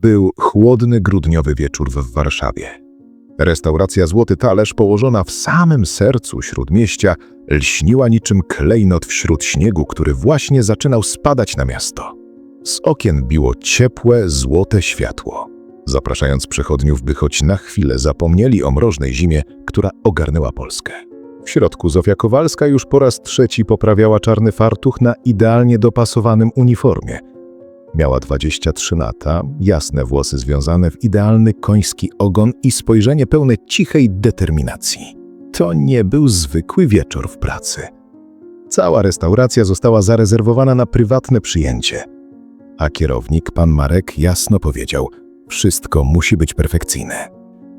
Był chłodny grudniowy wieczór w Warszawie. Restauracja Złoty Talerz, położona w samym sercu śródmieścia, lśniła niczym klejnot wśród śniegu, który właśnie zaczynał spadać na miasto. Z okien biło ciepłe, złote światło, zapraszając przechodniów, by choć na chwilę zapomnieli o mrożnej zimie, która ogarnęła Polskę. W środku Zofia Kowalska już po raz trzeci poprawiała czarny fartuch na idealnie dopasowanym uniformie. Miała 23 lata, jasne włosy związane w idealny koński ogon i spojrzenie pełne cichej determinacji. To nie był zwykły wieczór w pracy. Cała restauracja została zarezerwowana na prywatne przyjęcie. A kierownik, pan Marek, jasno powiedział: Wszystko musi być perfekcyjne.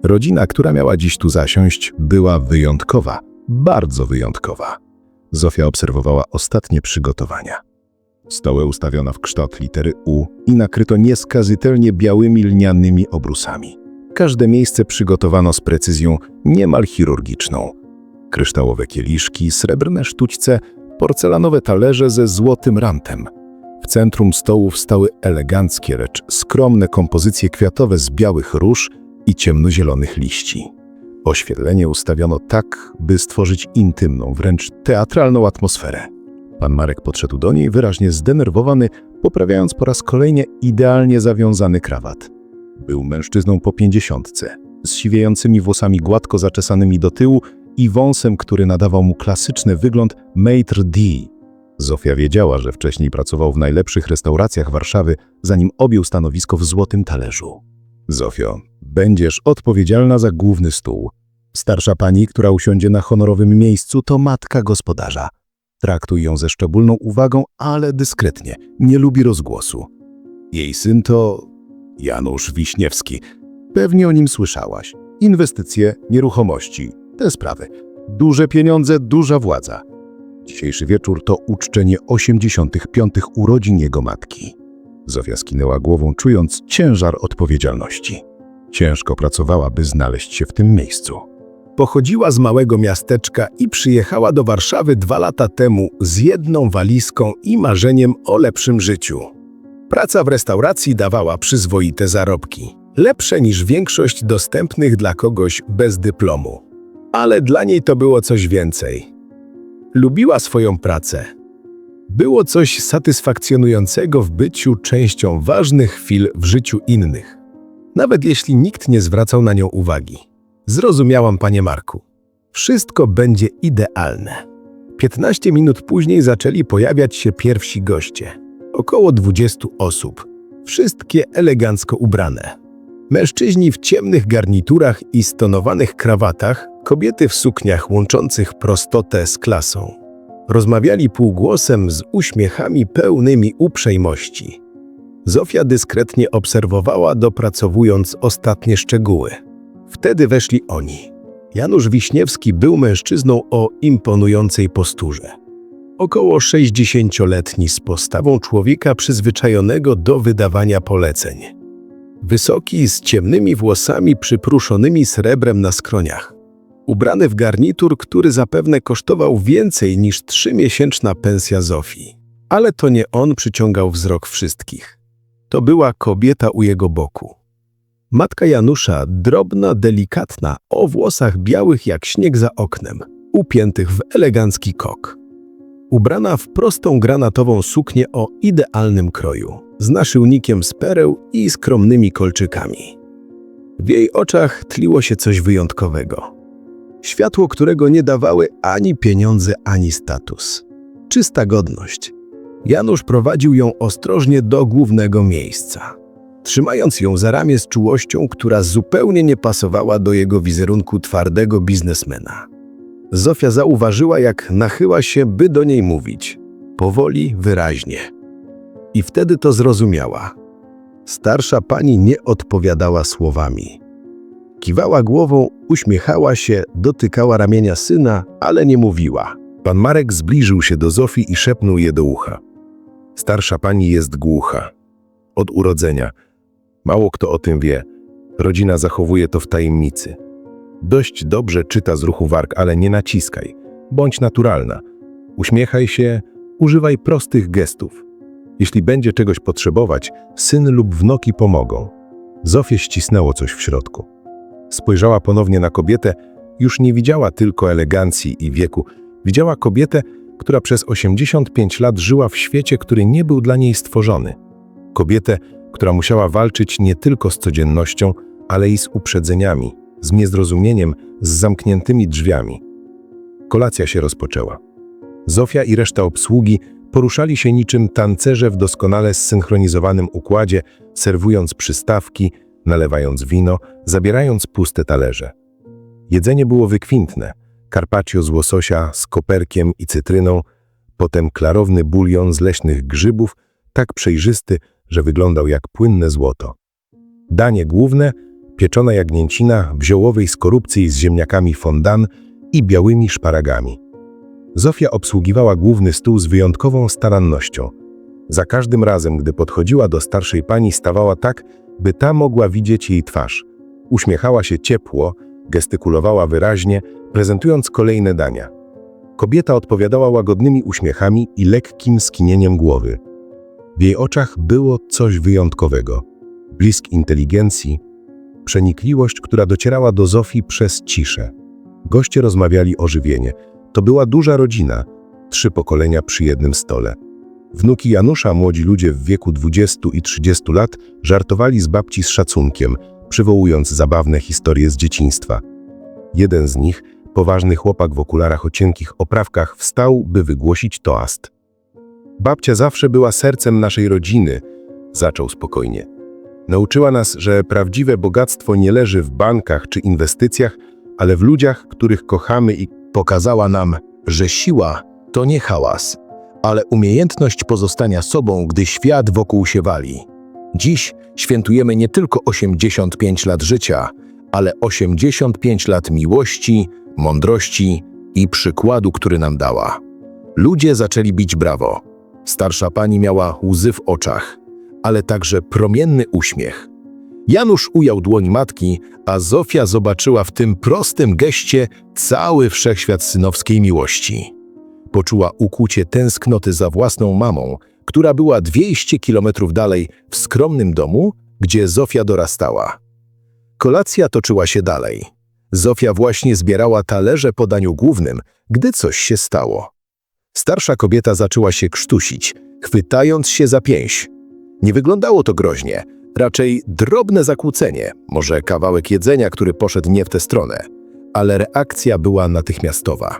Rodzina, która miała dziś tu zasiąść, była wyjątkowa, bardzo wyjątkowa. Zofia obserwowała ostatnie przygotowania. Stoły ustawiona w kształt litery U i nakryto nieskazitelnie białymi lnianymi obrusami. Każde miejsce przygotowano z precyzją niemal chirurgiczną. Kryształowe kieliszki, srebrne sztućce, porcelanowe talerze ze złotym rantem. W centrum stołów stały eleganckie, lecz skromne kompozycje kwiatowe z białych róż i ciemnozielonych liści. Oświetlenie ustawiono tak, by stworzyć intymną, wręcz teatralną atmosferę. Pan Marek podszedł do niej wyraźnie zdenerwowany, poprawiając po raz kolejny idealnie zawiązany krawat. Był mężczyzną po pięćdziesiątce, z siwiejącymi włosami gładko zaczesanymi do tyłu i wąsem, który nadawał mu klasyczny wygląd maitre d'. Zofia wiedziała, że wcześniej pracował w najlepszych restauracjach Warszawy, zanim objął stanowisko w Złotym Talerzu. Zofio, będziesz odpowiedzialna za główny stół. Starsza pani, która usiądzie na honorowym miejscu, to matka gospodarza. Traktuj ją ze szczególną uwagą, ale dyskretnie. Nie lubi rozgłosu. Jej syn to Janusz Wiśniewski. Pewnie o nim słyszałaś. Inwestycje, nieruchomości, te sprawy. Duże pieniądze, duża władza. Dzisiejszy wieczór to uczczenie 85. urodzin jego matki. Zofia skinęła głową, czując ciężar odpowiedzialności. Ciężko pracowała, by znaleźć się w tym miejscu. Pochodziła z małego miasteczka i przyjechała do Warszawy dwa lata temu z jedną walizką i marzeniem o lepszym życiu. Praca w restauracji dawała przyzwoite zarobki, lepsze niż większość dostępnych dla kogoś bez dyplomu. Ale dla niej to było coś więcej. Lubiła swoją pracę. Było coś satysfakcjonującego w byciu częścią ważnych chwil w życiu innych, nawet jeśli nikt nie zwracał na nią uwagi. Zrozumiałam, panie Marku. Wszystko będzie idealne. 15 minut później zaczęli pojawiać się pierwsi goście. Około 20 osób. Wszystkie elegancko ubrane. Mężczyźni w ciemnych garniturach i stonowanych krawatach, kobiety w sukniach łączących prostotę z klasą. Rozmawiali półgłosem z uśmiechami pełnymi uprzejmości. Zofia dyskretnie obserwowała, dopracowując ostatnie szczegóły. Wtedy weszli oni. Janusz Wiśniewski był mężczyzną o imponującej posturze. Około 60-letni z postawą człowieka przyzwyczajonego do wydawania poleceń. Wysoki, z ciemnymi włosami przypruszonymi srebrem na skroniach. Ubrany w garnitur, który zapewne kosztował więcej niż trzymiesięczna pensja Zofii. Ale to nie on przyciągał wzrok wszystkich. To była kobieta u jego boku. Matka Janusza, drobna, delikatna, o włosach białych jak śnieg za oknem, upiętych w elegancki kok. Ubrana w prostą granatową suknię o idealnym kroju, z naszyłnikiem z pereł i skromnymi kolczykami. W jej oczach tliło się coś wyjątkowego. Światło, którego nie dawały ani pieniądze, ani status. Czysta godność. Janusz prowadził ją ostrożnie do głównego miejsca trzymając ją za ramię z czułością, która zupełnie nie pasowała do jego wizerunku twardego biznesmena. Zofia zauważyła, jak nachyła się, by do niej mówić. Powoli, wyraźnie. I wtedy to zrozumiała. Starsza pani nie odpowiadała słowami. Kiwała głową, uśmiechała się, dotykała ramienia syna, ale nie mówiła. Pan Marek zbliżył się do Zofii i szepnął je do ucha. Starsza pani jest głucha. Od urodzenia – Mało kto o tym wie. Rodzina zachowuje to w tajemnicy. Dość dobrze czyta z ruchu warg, ale nie naciskaj. Bądź naturalna. Uśmiechaj się, używaj prostych gestów. Jeśli będzie czegoś potrzebować, syn lub wnoki pomogą. Zofię ścisnęło coś w środku. Spojrzała ponownie na kobietę, już nie widziała tylko elegancji i wieku, widziała kobietę, która przez 85 lat żyła w świecie, który nie był dla niej stworzony. Kobietę, która musiała walczyć nie tylko z codziennością, ale i z uprzedzeniami, z niezrozumieniem, z zamkniętymi drzwiami. Kolacja się rozpoczęła. Zofia i reszta obsługi poruszali się niczym tancerze w doskonale zsynchronizowanym układzie, serwując przystawki, nalewając wino, zabierając puste talerze. Jedzenie było wykwintne. Carpaccio z łososia z koperkiem i cytryną, potem klarowny bulion z leśnych grzybów, tak przejrzysty, że wyglądał jak płynne złoto. Danie główne, pieczona jagnięcina w ziołowej skorupcji z ziemniakami fondan i białymi szparagami. Zofia obsługiwała główny stół z wyjątkową starannością. Za każdym razem, gdy podchodziła do starszej pani, stawała tak, by ta mogła widzieć jej twarz. Uśmiechała się ciepło, gestykulowała wyraźnie, prezentując kolejne dania. Kobieta odpowiadała łagodnymi uśmiechami i lekkim skinieniem głowy. W jej oczach było coś wyjątkowego. Blisk inteligencji, przenikliwość, która docierała do Zofii przez ciszę. Goście rozmawiali o żywienie. To była duża rodzina, trzy pokolenia przy jednym stole. Wnuki Janusza, młodzi ludzie w wieku 20 i 30 lat, żartowali z babci z szacunkiem, przywołując zabawne historie z dzieciństwa. Jeden z nich, poważny chłopak w okularach o cienkich oprawkach, wstał, by wygłosić toast. Babcia zawsze była sercem naszej rodziny, zaczął spokojnie. Nauczyła nas, że prawdziwe bogactwo nie leży w bankach czy inwestycjach, ale w ludziach, których kochamy i pokazała nam, że siła to nie hałas, ale umiejętność pozostania sobą, gdy świat wokół się wali. Dziś świętujemy nie tylko 85 lat życia, ale 85 lat miłości, mądrości i przykładu, który nam dała. Ludzie zaczęli bić brawo. Starsza pani miała łzy w oczach, ale także promienny uśmiech. Janusz ujął dłoń matki, a Zofia zobaczyła w tym prostym geście cały wszechświat synowskiej miłości. Poczuła ukucie tęsknoty za własną mamą, która była 200 kilometrów dalej w skromnym domu, gdzie Zofia dorastała. Kolacja toczyła się dalej. Zofia właśnie zbierała talerze po daniu głównym, gdy coś się stało. Starsza kobieta zaczęła się krztusić, chwytając się za pięść. Nie wyglądało to groźnie, raczej drobne zakłócenie, może kawałek jedzenia, który poszedł nie w tę stronę, ale reakcja była natychmiastowa.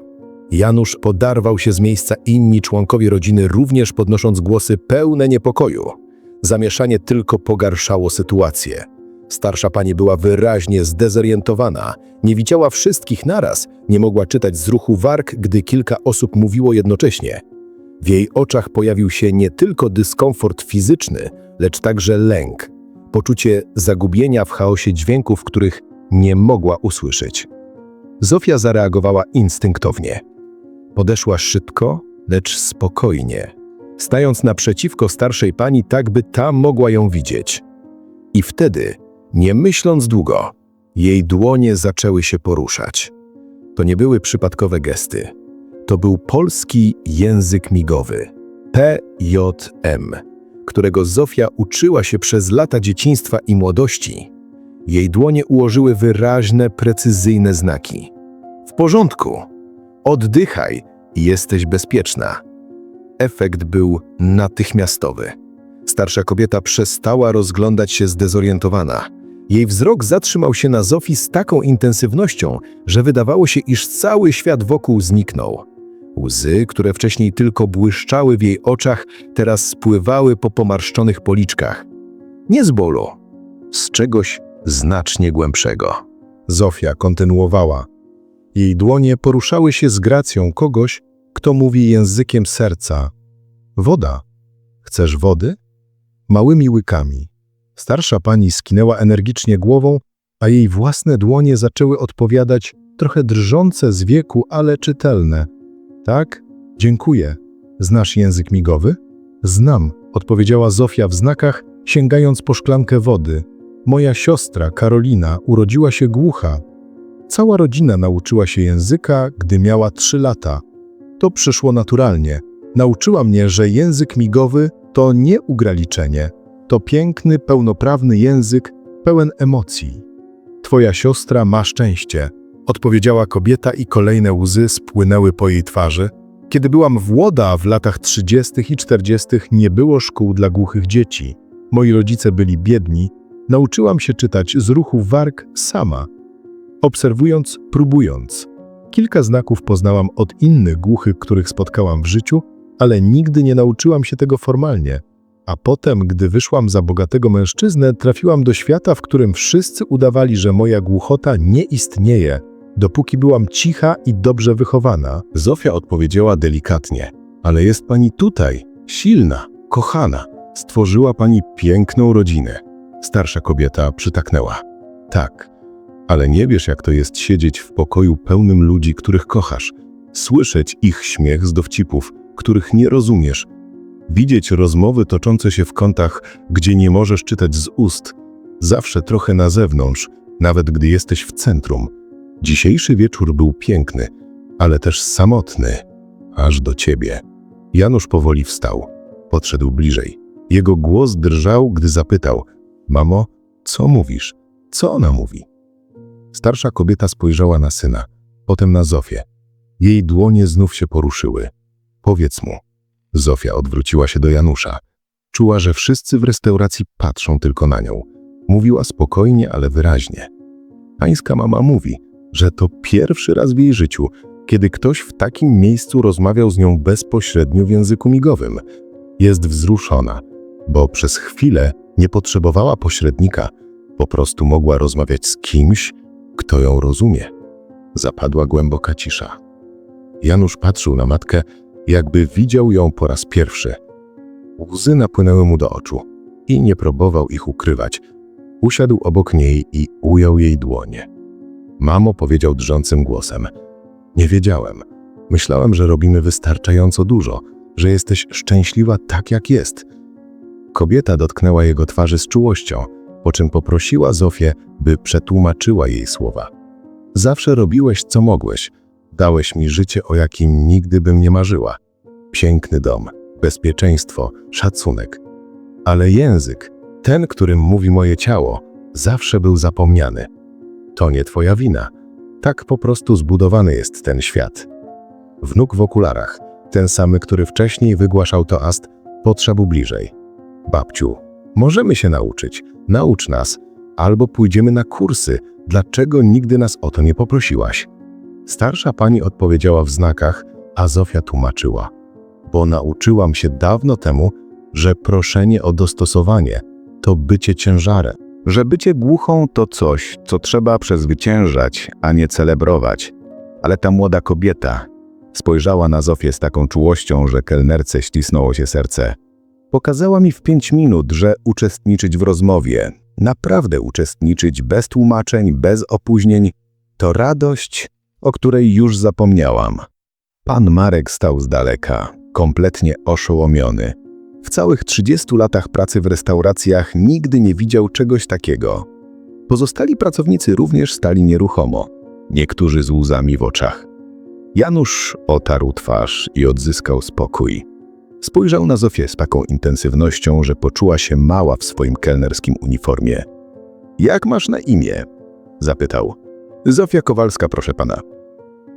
Janusz podarwał się z miejsca, inni członkowie rodziny również podnosząc głosy pełne niepokoju. Zamieszanie tylko pogarszało sytuację. Starsza pani była wyraźnie zdezorientowana, nie widziała wszystkich naraz, nie mogła czytać z ruchu warg, gdy kilka osób mówiło jednocześnie. W jej oczach pojawił się nie tylko dyskomfort fizyczny, lecz także lęk, poczucie zagubienia w chaosie dźwięków, których nie mogła usłyszeć. Zofia zareagowała instynktownie. Podeszła szybko, lecz spokojnie, stając naprzeciwko starszej pani tak, by ta mogła ją widzieć. I wtedy, nie myśląc długo, jej dłonie zaczęły się poruszać. To nie były przypadkowe gesty. To był polski język migowy. PJM, którego Zofia uczyła się przez lata dzieciństwa i młodości. Jej dłonie ułożyły wyraźne, precyzyjne znaki. W porządku. Oddychaj i jesteś bezpieczna. Efekt był natychmiastowy. Starsza kobieta przestała rozglądać się zdezorientowana. Jej wzrok zatrzymał się na Zofii z taką intensywnością, że wydawało się, iż cały świat wokół zniknął. Łzy, które wcześniej tylko błyszczały w jej oczach, teraz spływały po pomarszczonych policzkach. Nie z bólu, z czegoś znacznie głębszego. Zofia kontynuowała. Jej dłonie poruszały się z gracją kogoś, kto mówi językiem serca. Woda. Chcesz wody? Małymi łykami. Starsza pani skinęła energicznie głową, a jej własne dłonie zaczęły odpowiadać, trochę drżące z wieku, ale czytelne. Tak? Dziękuję. Znasz język migowy? Znam, odpowiedziała Zofia w znakach, sięgając po szklankę wody. Moja siostra, Karolina, urodziła się głucha. Cała rodzina nauczyła się języka, gdy miała trzy lata. To przyszło naturalnie. Nauczyła mnie, że język migowy to nie ugraliczenie. To piękny, pełnoprawny język, pełen emocji. Twoja siostra ma szczęście, odpowiedziała kobieta i kolejne łzy spłynęły po jej twarzy. Kiedy byłam włoda w latach 30. i 40. nie było szkół dla głuchych dzieci. Moi rodzice byli biedni. Nauczyłam się czytać z ruchu warg sama. Obserwując, próbując. Kilka znaków poznałam od innych głuchych, których spotkałam w życiu, ale nigdy nie nauczyłam się tego formalnie. A potem, gdy wyszłam za bogatego mężczyznę, trafiłam do świata, w którym wszyscy udawali, że moja głuchota nie istnieje, dopóki byłam cicha i dobrze wychowana. Zofia odpowiedziała delikatnie: Ale jest pani tutaj, silna, kochana. Stworzyła pani piękną rodzinę. Starsza kobieta przytaknęła: Tak, ale nie wiesz, jak to jest siedzieć w pokoju pełnym ludzi, których kochasz, słyszeć ich śmiech z dowcipów, których nie rozumiesz, widzieć rozmowy toczące się w kątach, gdzie nie możesz czytać z ust, zawsze trochę na zewnątrz, nawet gdy jesteś w centrum. Dzisiejszy wieczór był piękny, ale też samotny, aż do ciebie. Janusz powoli wstał, podszedł bliżej. Jego głos drżał, gdy zapytał: Mamo, co mówisz? Co ona mówi? Starsza kobieta spojrzała na syna, potem na Zofię. Jej dłonie znów się poruszyły. Powiedz mu. Zofia odwróciła się do Janusza. Czuła, że wszyscy w restauracji patrzą tylko na nią. Mówiła spokojnie, ale wyraźnie. Pańska mama mówi, że to pierwszy raz w jej życiu, kiedy ktoś w takim miejscu rozmawiał z nią bezpośrednio w języku migowym. Jest wzruszona, bo przez chwilę nie potrzebowała pośrednika, po prostu mogła rozmawiać z kimś, kto ją rozumie. Zapadła głęboka cisza. Janusz patrzył na matkę, jakby widział ją po raz pierwszy. Łzy napłynęły mu do oczu i nie próbował ich ukrywać. Usiadł obok niej i ujął jej dłonie. Mamo powiedział drżącym głosem: Nie wiedziałem. Myślałem, że robimy wystarczająco dużo, że jesteś szczęśliwa tak, jak jest. Kobieta dotknęła jego twarzy z czułością, po czym poprosiła Zofię, by przetłumaczyła jej słowa. Zawsze robiłeś, co mogłeś. Dałeś mi życie, o jakim nigdy bym nie marzyła. Piękny dom, bezpieczeństwo, szacunek. Ale język, ten, którym mówi moje ciało, zawsze był zapomniany. To nie twoja wina. Tak po prostu zbudowany jest ten świat. Wnuk w okularach, ten samy, który wcześniej wygłaszał toast, podszedł bliżej. Babciu, możemy się nauczyć, naucz nas, albo pójdziemy na kursy, dlaczego nigdy nas o to nie poprosiłaś? Starsza pani odpowiedziała w znakach, a Zofia tłumaczyła. Bo nauczyłam się dawno temu, że proszenie o dostosowanie to bycie ciężarem. że bycie głuchą to coś, co trzeba przezwyciężać, a nie celebrować. Ale ta młoda kobieta spojrzała na Zofię z taką czułością, że kelnerce ścisnęło się serce. Pokazała mi w pięć minut, że uczestniczyć w rozmowie, naprawdę uczestniczyć bez tłumaczeń, bez opóźnień, to radość, o której już zapomniałam. Pan Marek stał z daleka, kompletnie oszołomiony. W całych 30 latach pracy w restauracjach nigdy nie widział czegoś takiego. Pozostali pracownicy również stali nieruchomo, niektórzy z łzami w oczach. Janusz otarł twarz i odzyskał spokój. Spojrzał na Zofię z taką intensywnością, że poczuła się mała w swoim kelnerskim uniformie. Jak masz na imię? zapytał. Zofia Kowalska, proszę pana.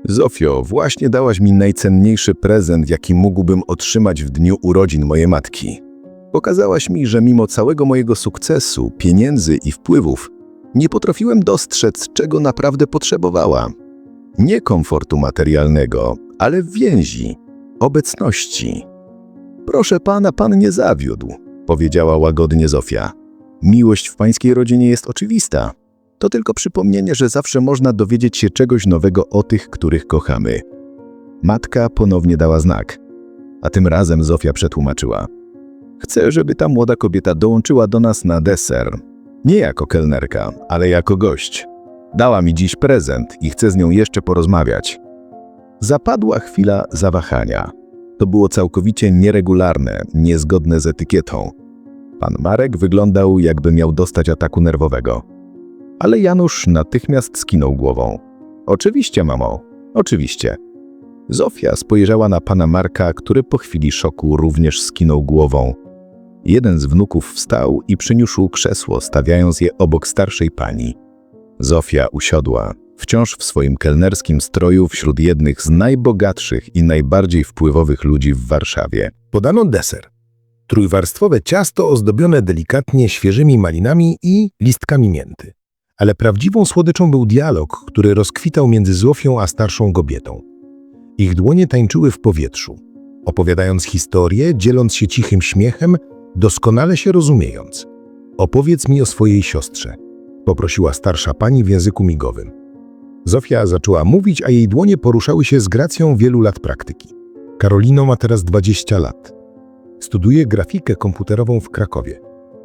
Zofio, właśnie dałaś mi najcenniejszy prezent, jaki mógłbym otrzymać w dniu urodzin mojej matki. Pokazałaś mi, że mimo całego mojego sukcesu, pieniędzy i wpływów, nie potrafiłem dostrzec, czego naprawdę potrzebowała. Nie komfortu materialnego, ale więzi, obecności. Proszę pana, pan nie zawiódł, powiedziała łagodnie Zofia. Miłość w pańskiej rodzinie jest oczywista. To tylko przypomnienie, że zawsze można dowiedzieć się czegoś nowego o tych, których kochamy. Matka ponownie dała znak, a tym razem Zofia przetłumaczyła. Chcę, żeby ta młoda kobieta dołączyła do nas na deser. Nie jako kelnerka, ale jako gość. Dała mi dziś prezent i chcę z nią jeszcze porozmawiać. Zapadła chwila zawahania. To było całkowicie nieregularne, niezgodne z etykietą. Pan Marek wyglądał, jakby miał dostać ataku nerwowego. Ale Janusz natychmiast skinął głową. Oczywiście, mamo, oczywiście. Zofia spojrzała na pana Marka, który po chwili szoku również skinął głową. Jeden z wnuków wstał i przyniósł krzesło, stawiając je obok starszej pani. Zofia usiadła, wciąż w swoim kelnerskim stroju wśród jednych z najbogatszych i najbardziej wpływowych ludzi w Warszawie. Podano deser. Trójwarstwowe ciasto ozdobione delikatnie świeżymi malinami i listkami mięty. Ale prawdziwą słodyczą był dialog, który rozkwitał między Zofią a starszą kobietą. Ich dłonie tańczyły w powietrzu, opowiadając historię, dzieląc się cichym śmiechem, doskonale się rozumiejąc. Opowiedz mi o swojej siostrze, poprosiła starsza pani w języku migowym. Zofia zaczęła mówić, a jej dłonie poruszały się z gracją wielu lat praktyki. Karolino ma teraz 20 lat. Studiuje grafikę komputerową w Krakowie.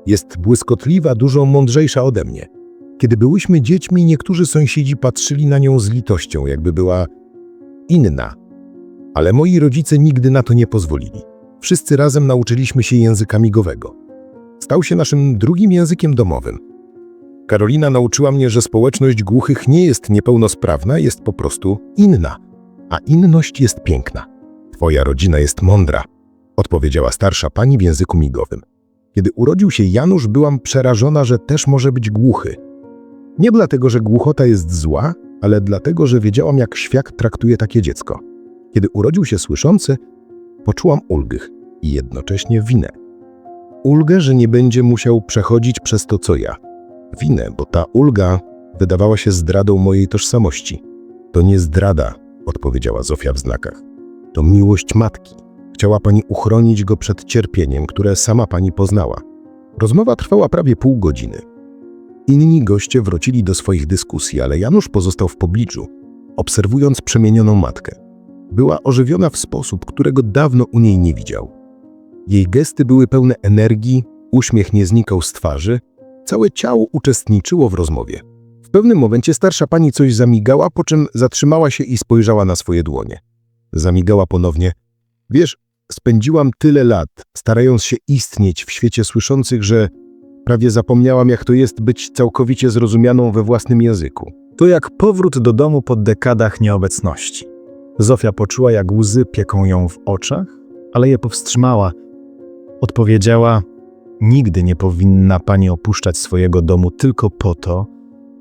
Jest błyskotliwa, dużo mądrzejsza ode mnie. Kiedy byłyśmy dziećmi, niektórzy sąsiedzi patrzyli na nią z litością, jakby była inna. Ale moi rodzice nigdy na to nie pozwolili. Wszyscy razem nauczyliśmy się języka migowego. Stał się naszym drugim językiem domowym. Karolina nauczyła mnie, że społeczność głuchych nie jest niepełnosprawna, jest po prostu inna. A inność jest piękna. Twoja rodzina jest mądra, odpowiedziała starsza pani w języku migowym. Kiedy urodził się Janusz, byłam przerażona, że też może być głuchy. Nie dlatego, że głuchota jest zła, ale dlatego, że wiedziałam, jak świat traktuje takie dziecko. Kiedy urodził się słyszący, poczułam ulgę i jednocześnie winę. Ulgę, że nie będzie musiał przechodzić przez to, co ja. Winę, bo ta ulga wydawała się zdradą mojej tożsamości. To nie zdrada, odpowiedziała Zofia w znakach. To miłość matki. Chciała pani uchronić go przed cierpieniem, które sama pani poznała. Rozmowa trwała prawie pół godziny. Inni goście wrócili do swoich dyskusji, ale Janusz pozostał w pobliczu, obserwując przemienioną matkę. Była ożywiona w sposób, którego dawno u niej nie widział. Jej gesty były pełne energii, uśmiech nie znikał z twarzy, całe ciało uczestniczyło w rozmowie. W pewnym momencie starsza pani coś zamigała, po czym zatrzymała się i spojrzała na swoje dłonie. Zamigała ponownie. Wiesz, spędziłam tyle lat, starając się istnieć w świecie słyszących, że prawie zapomniałam, jak to jest być całkowicie zrozumianą we własnym języku. To jak powrót do domu po dekadach nieobecności. Zofia poczuła, jak łzy pieką ją w oczach, ale je powstrzymała. Odpowiedziała: Nigdy nie powinna pani opuszczać swojego domu tylko po to,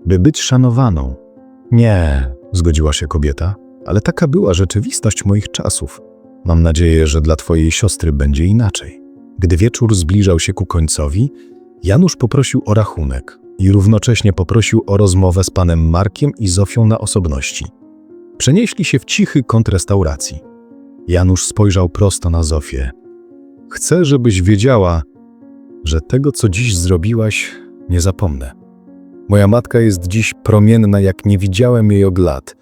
by być szanowaną. Nie, zgodziła się kobieta, ale taka była rzeczywistość moich czasów. Mam nadzieję, że dla twojej siostry będzie inaczej. Gdy wieczór zbliżał się ku końcowi, Janusz poprosił o rachunek i równocześnie poprosił o rozmowę z panem Markiem i Zofią na osobności. Przenieśli się w cichy kąt restauracji. Janusz spojrzał prosto na Zofię. Chcę, żebyś wiedziała, że tego, co dziś zrobiłaś, nie zapomnę. Moja matka jest dziś promienna, jak nie widziałem jej od lat.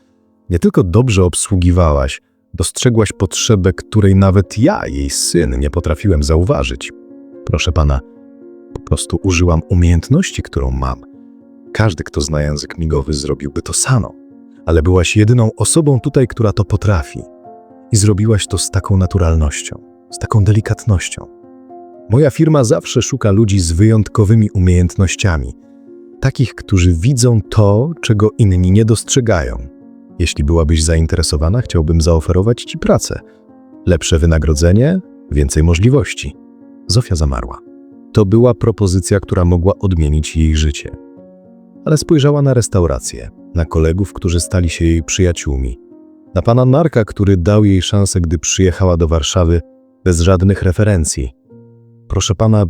Nie tylko dobrze obsługiwałaś, dostrzegłaś potrzebę, której nawet ja, jej syn, nie potrafiłem zauważyć. Proszę pana, po prostu użyłam umiejętności, którą mam. Każdy, kto zna język migowy, zrobiłby to samo. Ale byłaś jedyną osobą tutaj, która to potrafi. I zrobiłaś to z taką naturalnością, z taką delikatnością. Moja firma zawsze szuka ludzi z wyjątkowymi umiejętnościami, takich, którzy widzą to, czego inni nie dostrzegają. Jeśli byłabyś zainteresowana, chciałbym zaoferować ci pracę. Lepsze wynagrodzenie, więcej możliwości. Zofia zamarła. To była propozycja, która mogła odmienić jej życie. Ale spojrzała na restaurację, na kolegów, którzy stali się jej przyjaciółmi, na pana Marka, który dał jej szansę, gdy przyjechała do Warszawy bez żadnych referencji. Proszę pana,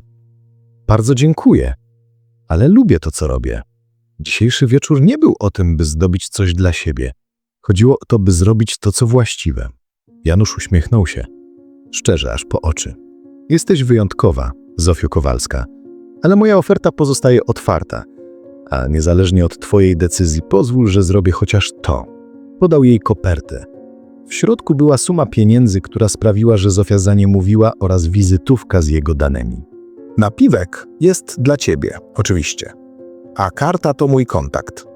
bardzo dziękuję, ale lubię to, co robię. Dzisiejszy wieczór nie był o tym, by zdobyć coś dla siebie. Chodziło o to, by zrobić to, co właściwe. Janusz uśmiechnął się, szczerze aż po oczy. Jesteś wyjątkowa, Zofio Kowalska, ale moja oferta pozostaje otwarta, a niezależnie od twojej decyzji pozwól, że zrobię chociaż to. Podał jej kopertę. W środku była suma pieniędzy, która sprawiła, że Zofia za nie mówiła oraz wizytówka z jego danymi. Napiwek jest dla ciebie, oczywiście. A karta to mój kontakt.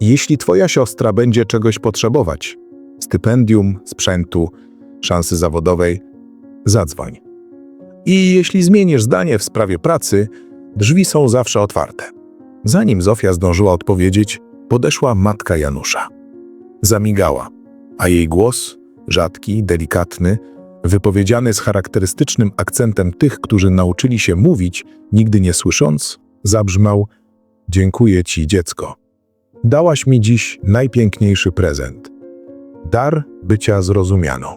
Jeśli twoja siostra będzie czegoś potrzebować, stypendium, sprzętu, szansy zawodowej, zadzwoń. I jeśli zmienisz zdanie w sprawie pracy, drzwi są zawsze otwarte. Zanim Zofia zdążyła odpowiedzieć, podeszła matka Janusza. Zamigała, a jej głos, rzadki, delikatny, wypowiedziany z charakterystycznym akcentem tych, którzy nauczyli się mówić, nigdy nie słysząc, zabrzmiał: Dziękuję ci, dziecko. Dałaś mi dziś najpiękniejszy prezent dar bycia zrozumianą.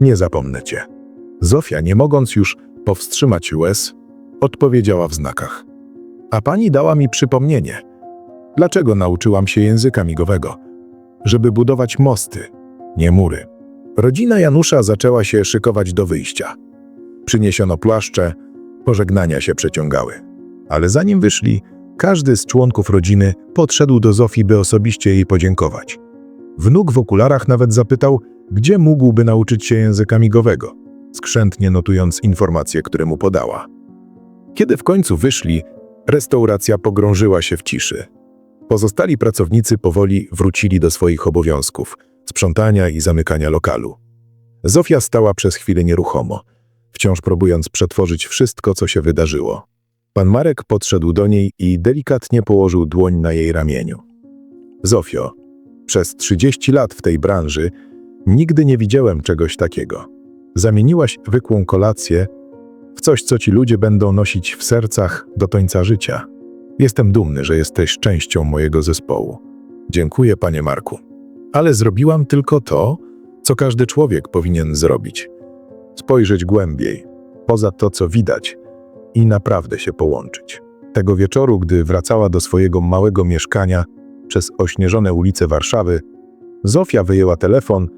Nie zapomnę cię. Zofia, nie mogąc już powstrzymać łez, odpowiedziała w znakach. A pani dała mi przypomnienie. Dlaczego nauczyłam się języka migowego? Żeby budować mosty, nie mury. Rodzina Janusza zaczęła się szykować do wyjścia. Przyniesiono płaszcze, pożegnania się przeciągały. Ale zanim wyszli, każdy z członków rodziny podszedł do Zofii, by osobiście jej podziękować. Wnuk w okularach nawet zapytał, gdzie mógłby nauczyć się języka migowego, skrzętnie notując informacje, które mu podała. Kiedy w końcu wyszli, restauracja pogrążyła się w ciszy. Pozostali pracownicy powoli wrócili do swoich obowiązków, sprzątania i zamykania lokalu. Zofia stała przez chwilę nieruchomo, wciąż próbując przetworzyć wszystko, co się wydarzyło. Pan Marek podszedł do niej i delikatnie położył dłoń na jej ramieniu. Zofio, przez 30 lat w tej branży nigdy nie widziałem czegoś takiego. Zamieniłaś zwykłą kolację w coś, co ci ludzie będą nosić w sercach do końca życia. Jestem dumny, że jesteś częścią mojego zespołu. Dziękuję, panie Marku. Ale zrobiłam tylko to, co każdy człowiek powinien zrobić. Spojrzeć głębiej, poza to, co widać i naprawdę się połączyć. Tego wieczoru, gdy wracała do swojego małego mieszkania przez ośnieżone ulice Warszawy, Zofia wyjęła telefon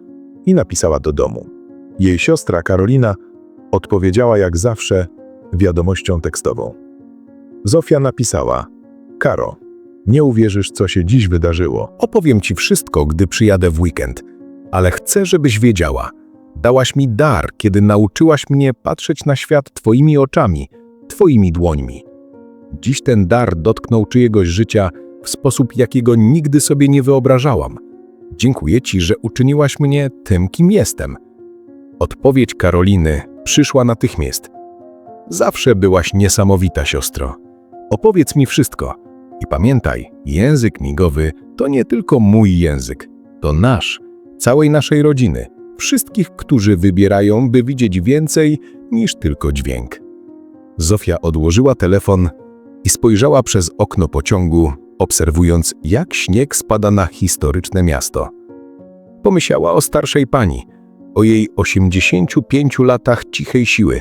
i napisała do domu. Jej siostra Karolina odpowiedziała jak zawsze wiadomością tekstową. Zofia napisała: Karo, nie uwierzysz, co się dziś wydarzyło. Opowiem ci wszystko, gdy przyjadę w weekend, ale chcę, żebyś wiedziała. Dałaś mi dar, kiedy nauczyłaś mnie patrzeć na świat twoimi oczami, twoimi dłońmi. Dziś ten dar dotknął czyjegoś życia w sposób, jakiego nigdy sobie nie wyobrażałam. Dziękuję ci, że uczyniłaś mnie tym, kim jestem. Odpowiedź Karoliny przyszła natychmiast. Zawsze byłaś niesamowita, siostro. Opowiedz mi wszystko. I pamiętaj, język migowy to nie tylko mój język, to nasz, całej naszej rodziny, wszystkich, którzy wybierają, by widzieć więcej niż tylko dźwięk. Zofia odłożyła telefon i spojrzała przez okno pociągu, obserwując, jak śnieg spada na historyczne miasto. Pomyślała o starszej pani, o jej 85 latach cichej siły,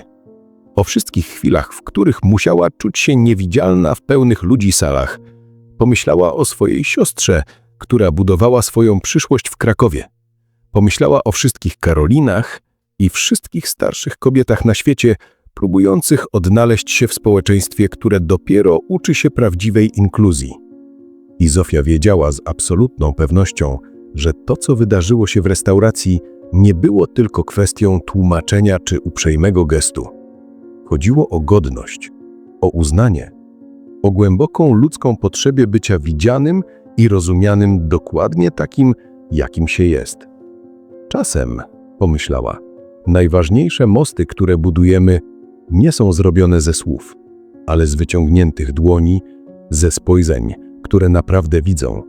o wszystkich chwilach, w których musiała czuć się niewidzialna w pełnych ludzi salach. Pomyślała o swojej siostrze, która budowała swoją przyszłość w Krakowie. Pomyślała o wszystkich Karolinach i wszystkich starszych kobietach na świecie, próbujących odnaleźć się w społeczeństwie, które dopiero uczy się prawdziwej inkluzji. I Zofia wiedziała z absolutną pewnością, że to, co wydarzyło się w restauracji, nie było tylko kwestią tłumaczenia czy uprzejmego gestu. Chodziło o godność, o uznanie, o głęboką ludzką potrzebie bycia widzianym i rozumianym dokładnie takim, jakim się jest. Czasem, pomyślała, najważniejsze mosty, które budujemy, nie są zrobione ze słów, ale z wyciągniętych dłoni, ze spojrzeń, które naprawdę widzą,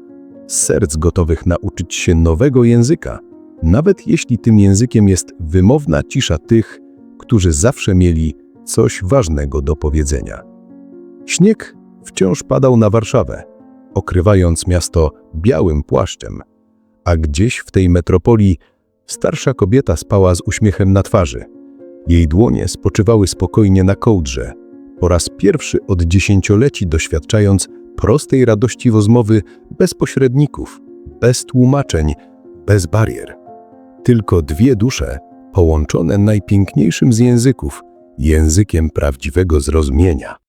z serc gotowych nauczyć się nowego języka, nawet jeśli tym językiem jest wymowna cisza tych, którzy zawsze mieli coś ważnego do powiedzenia. Śnieg wciąż padał na Warszawę, okrywając miasto białym płaszczem, a gdzieś w tej metropolii starsza kobieta spała z uśmiechem na twarzy. Jej dłonie spoczywały spokojnie na kołdrze, po raz pierwszy od dziesięcioleci doświadczając prostej radości rozmowy bez pośredników, bez tłumaczeń, bez barier. Tylko dwie dusze połączone najpiękniejszym z języków, językiem prawdziwego zrozumienia.